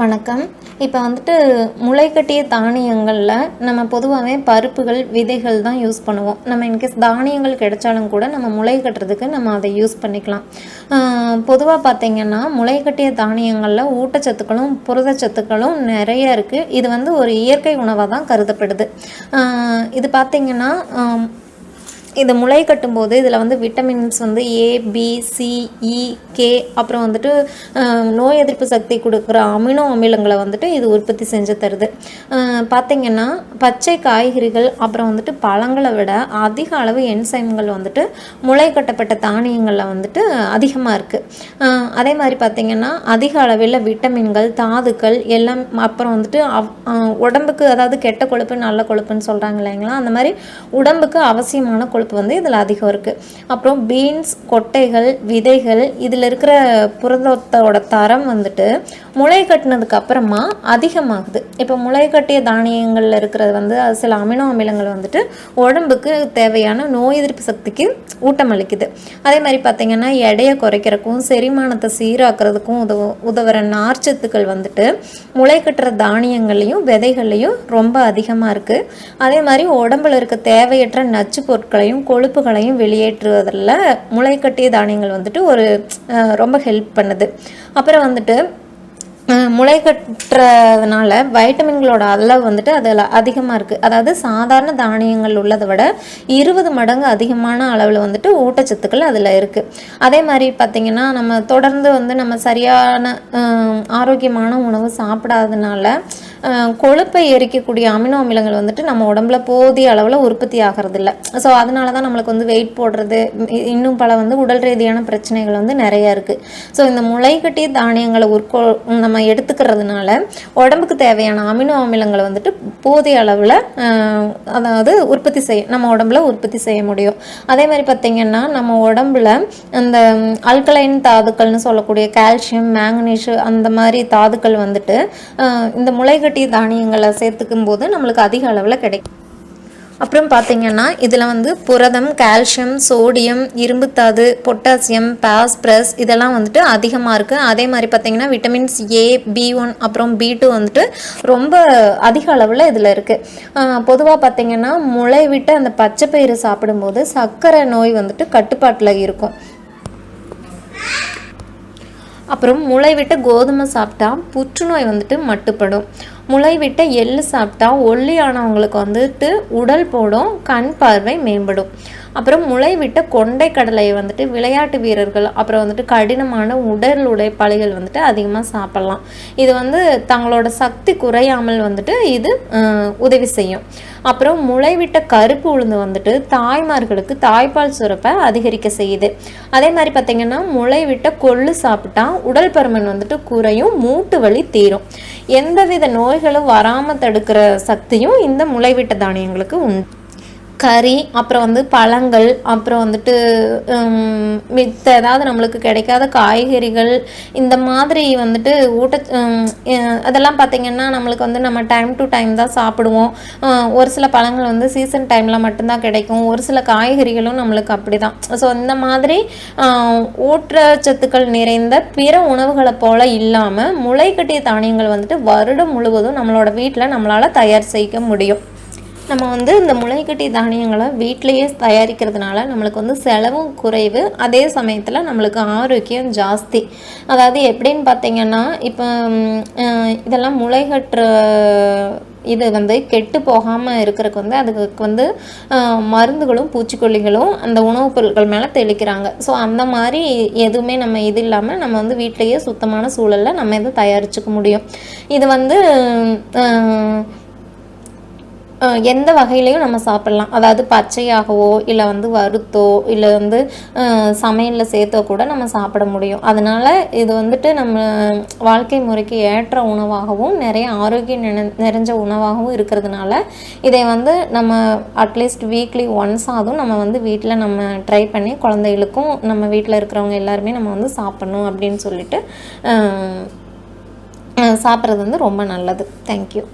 வணக்கம். இப்போ வந்துட்டு முளைக்கட்டிய தானியங்களில் நம்ம பொதுவாகவே பருப்புகள் விதைகள் தான் யூஸ் பண்ணுவோம். நம்ம இன்கேஸ் தானியங்கள் கிடைச்சாலும் கூட நம்ம முளை கட்டுறதுக்கு நம்ம அதை யூஸ் பண்ணிக்கலாம். பொதுவாக பார்த்திங்கன்னா முளைக்கட்டிய தானியங்களில் ஊட்டச்சத்துக்களும் புரதச்சத்துக்களும் நிறைய இருக்குது இது வந்து ஒரு இயற்கை உணவாக தான் கருதப்படுது. இது பார்த்திங்கன்னா இது முளை கட்டும்போது இதில் வந்து விட்டமின்ஸ் வந்து A B C E K அப்புறம் வந்துட்டு நோய் எதிர்ப்பு சக்தி கொடுக்குற அமினோ அமிலங்களை வந்துட்டு இது உற்பத்தி செஞ்சு தருது. பார்த்திங்கன்னா பச்சை காய்கறிகள் அப்புறம் வந்துட்டு பழங்களை விட அதிக அளவு என்சைம்கள் வந்துட்டு முளை கட்டப்பட்ட தானியங்களில் வந்துட்டு அதிகமாக இருக்குது அதே மாதிரி பார்த்திங்கன்னா அதிக அளவில் விட்டமின்கள் தாதுக்கள் எல்லாம் அப்புறம் வந்துட்டு அவ்- உடம்புக்கு அதாவது கெட்ட கொழுப்பு நல்ல கொழுப்புன்னு சொல்கிறாங்க இல்லைங்களா? அந்த மாதிரி உடம்புக்கு அவசியமான கொழுப்பு வந்து இதில் அதிகம் இருக்குது அப்புறம் பீன்ஸ் கொட்டைகள் விதைகள் இதில் இருக்கிற புரதத்தோட தரம் வந்துட்டு முளை கட்டினதுக்கு அப்புறமா அதிகமாகுது. இப்போ முளை கட்டிய தானியங்களில் இருக்கிறது வந்து அது சில அமினோ அமிலங்கள் வந்துட்டு உடம்புக்கு தேவையான நோய் எதிர்ப்பு சக்திக்கு ஊட்டம் அளிக்குது அதே மாதிரி பார்த்திங்கன்னா எடையை குறைக்கிறதுக்கும் செரிமானத்தை சீராக்கிறதுக்கும் உதவு உதவுற நார்ச்சத்துக்கள் வந்துட்டு முளை கட்டுற தானியங்கள்லையும் விதைகள்லையும் ரொம்ப அதிகமாக இருக்குது அதே மாதிரி உடம்புல இருக்க தேவையற்ற நச்சு பொருட்களையும் கொழுப்புகளையும் வெளியேற்றுவதில் முளைக்கட்டிய தானியங்கள் வந்துட்டு ஒரு ரொம்ப ஹெல்ப் பண்ணுது. அப்புறம் வந்துட்டு முளை கட்டுறதுனால வைட்டமின்களோட அளவு வந்துட்டு அதில் அதிகமாக இருக்குது அதாவது சாதாரண தானியங்கள் உள்ளதை விட இருபது மடங்கு அதிகமான அளவில் வந்துட்டு ஊட்டச்சத்துக்கள் அதில் இருக்குது அதே மாதிரி பார்த்திங்கன்னா நம்ம தொடர்ந்து வந்து நம்ம சரியான ஆரோக்கியமான உணவு சாப்பிடாதனால கொழுப்பை எரிக்கக்கூடிய அமினோ அமிலங்கள் வந்துட்டு நம்ம உடம்புல போதிய அளவில் உற்பத்தி ஆகிறது இல்லை ஸோ அதனால தான் நம்மளுக்கு வந்து வெயிட் போடுறது இன்னும் பல வந்து உடல் ரீதியான பிரச்சனைகள் வந்து நிறைய இருக்குது ஸோ இந்த முளைக்கட்டிய தானியங்களை உட்கொ நம்ம எடுத்துக்கிறதுனால உடம்புக்கு தேவையான அமினோ அமிலங்களை வந்துட்டு போதிய அளவில் அதாவது உற்பத்தி செய்ய நம்ம உடம்புல உற்பத்தி செய்ய முடியும். அதே மாதிரி பார்த்திங்கன்னா நம்ம உடம்புல அந்த அல்கலைன் தாதுக்கள்னு சொல்லக்கூடிய கால்சியம் மேங்கனீஷு அந்த மாதிரி தாதுக்கள் வந்துட்டு இந்த முளைகட்டி முளைகட்டிய தானியங்களை சேர்த்துக்கும் போது நம்மளுக்கு அதிக அளவில் கிடைக்கும். அப்புறம் பார்த்தீங்கன்னா இதில் வந்து புரதம் கால்சியம் சோடியம் இரும்புத்தாது பொட்டாசியம் பாஸ்பரஸ் இதெல்லாம் வந்துட்டு அதிகமாக இருக்குது அதே மாதிரி பார்த்தீங்கன்னா விட்டமின்ஸ் ஏ பி ஒன் அப்புறம் பி டூ வந்துட்டு ரொம்ப அதிக அளவில் இதில் இருக்குது பொதுவாக பார்த்தீங்கன்னா முளை விட்டு அந்த பச்சை பயிறு சாப்பிடும்போது சர்க்கரை நோய் வந்துட்டு கட்டுப்பாட்டில் இருக்கும். அப்புறம் முளை விட்டு கோதுமை சாப்பிட்டா புற்றுநோய் வந்துட்டு மட்டுப்படும். முளைவிட்ட எள்ளு சாப்பிட்டா ஒல்லியானவங்களுக்கு வந்துட்டு உடல் போடும் கண் பார்வை மேம்படும். அப்புறம் முளைவிட்ட கொண்டை கடலையை வந்துட்டு விளையாட்டு வீரர்கள் அப்புறம் வந்துட்டு கடினமான உடல் உடைப்பாளிகள் வந்துட்டு அதிகமாக சாப்பிடலாம். இது வந்து தங்களோட சக்தி குறையாமல் வந்துட்டு இது உதவி செய்யும். அப்புறம் முளைவிட்ட கருப்பு உளுந்து வந்துட்டு தாய்மார்களுக்கு தாய்ப்பால் சுரப்பை அதிகரிக்க செய்யுது. அதே மாதிரி பார்த்தீங்கன்னா முளைவிட்ட கொள்ளு சாப்பிட்டா உடல் பருமன் வந்துட்டு குறையும் மூட்டு வலி தீரும். எந்தவித நோய்களும் வராமல் தடுக்கிற சக்தியும் இந்த முளைவிட்ட தானியங்களுக்கு உண்டு. கறி அப்புறம் வந்து பழங்கள் அப்புறம் வந்துட்டு மித்த ஏதாவது நம்மளுக்கு கிடைக்காத காய்கறிகள் இந்த மாதிரி வந்துட்டு ஊட்ட அதெல்லாம் பார்த்திங்கன்னா நம்மளுக்கு வந்து நம்ம டைம் டு டைம் தான் சாப்பிடுவோம். ஒரு சில பழங்கள் வந்து சீசன் டைமில் மட்டும்தான் கிடைக்கும். ஒரு சில காய்கறிகளும் நம்மளுக்கு அப்படி தான் ஸோ இந்த மாதிரி ஊற்றச்சத்துக்கள் ஊட்டச்சத்துக்கள் நிறைந்த பிற உணவுகளை போல் இல்லாமல் முளைக்கட்டிய தானியங்கள் வந்துட்டு வருடம் முழுவதும் நம்மளோட வீட்டில் நம்மளால் தயார் செய்ய முடியும். நம்ம வந்து இந்த முளைக்கட்டி தானியங்களை வீட்டிலையே தயாரிக்கிறதுனால நம்மளுக்கு வந்து செலவும் குறைவு. அதே சமயத்தில் நம்மளுக்கு ஆரோக்கியம் ஜாஸ்தி. அதாவது எப்படின்னு பார்த்தீங்கன்னா இப்போ இதெல்லாம் முளைகட்டுற இது வந்து கெட்டு போகாமல் இருக்கிறதுக்கு வந்து அதுக்கு வந்து மருந்துகளும் பூச்சிக்கொல்லிகளும் அந்த உணவுப் பொருட்கள் மேலே தெளிக்கிறாங்க. ஸோ அந்த மாதிரி எதுவுமே நம்ம இது இல்லாமல் நம்ம வந்து வீட்டிலையே சுத்தமான சூழலில் நம்ம இதை தயாரிச்சுக்க முடியும். இது வந்து எந்த வகையிலையும் நம்ம சாப்பிடலாம். அதாவது பச்சையாகவோ இல்லை வந்து வறுத்தோ இல்லை வந்து சமையலில் சேர்த்தோ கூட நம்ம சாப்பிட முடியும். அதனால் இது வந்துட்டு நம்ம வாழ்க்கை முறைக்கு ஏற்ற உணவாகவும் நிறைய ஆரோக்கியம் நிறைஞ்ச உணவாகவும் இருக்கிறதுனால இதை வந்து நம்ம அட்லீஸ்ட் வீக்லி ஒன்ஸ் ஆதும் நம்ம வந்து வீட்டில் நம்ம ட்ரை பண்ணி குழந்தைகளுக்கும் நம்ம வீட்டில் இருக்கிறவங்க எல்லாருமே நம்ம வந்து சாப்பிட்ணும் அப்படின்னு சொல்லிட்டு சாப்பிட்றது வந்து ரொம்ப நல்லது. தேங்க்யூ